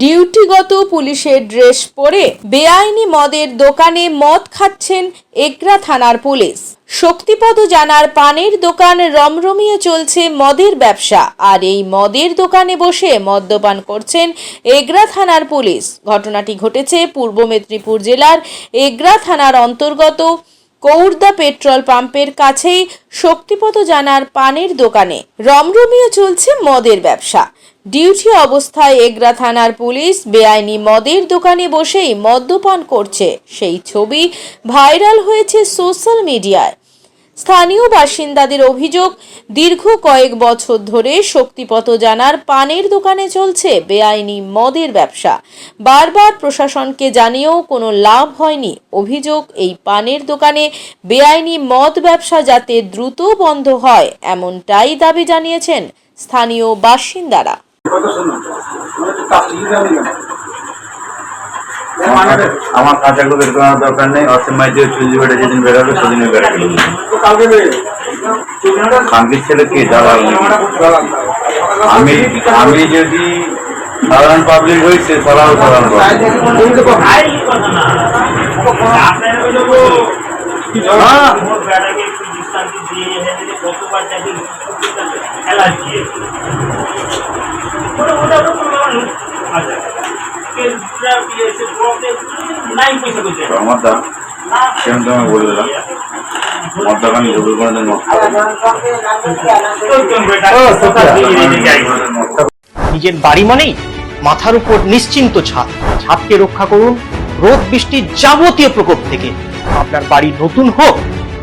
ডিউটিগত পুলিশের ড্রেস পরে বেআইনি মদের দোকানে মদ খাচ্ছেন এগরা থানার পুলিশ। শক্তিপদ জানার পানের দোকান রমরমিয়ে চলছে মদের ব্যবসা। আর এই মদের দোকানে বসে মদ্যপান করছেন এগরা থানার পুলিশ। ঘটনাটি ঘটেছে পূর্ব মেদিনীপুর জেলার এগরা থানার অন্তর্গত কৌর্দা পেট্রোল পাম্পের কাছেই শক্তিপদ জানার পানের দোকানে। রমরমিয়ে চলছে মদের ব্যবসা। ডিউটি অবস্থায় এগরা থানার পুলিশ বেআইনি মদের দোকানে বসেই মদ্যপান করছে। সেই ছবি ভাইরাল হয়েছে সোশ্যাল মিডিয়ায়। স্থানীয় বাসিন্দাদের অভিযোগ, দীর্ঘ কয়েক বছর ধরে শক্তিপত জানার পানের দোকানে চলছে বেআইনি মদের ব্যবসা। বারবার প্রশাসনকে জানিয়েও কোনো লাভ হয়নি। অভিযোগ, এই পানের দোকানে বেআইনি মদ ব্যবসা যাতে দ্রুত বন্ধ হয়, এমনটাই দাবি জানিয়েছেন স্থানীয় বাসিন্দারা। কথা শুনুন। আমার কাঁচাগুলো বের করার দরকার নেই। অসীমাই দিয়ে চুজি বেড়ে যেদিন বেরোবে সেদিনই বেরোবে তো কালকে ছেলে কে দালাল আমি আমি যদি সাধারণ পাবলিক হই সে সাধারণ সাধারণ পাবলিক হ্যাঁ আমার দা কেমন তোমায় বলে দিলাম? আমার দোকান ঢুকে করে নিজের বাড়ি মানেই মাথার উপর নিশ্চিন্ত ছাদ। ছাদকে রক্ষা করুন রোদ বৃষ্টির যাবতীয় প্রকোপ থেকে। আপনার বাড়ি নতুন হোক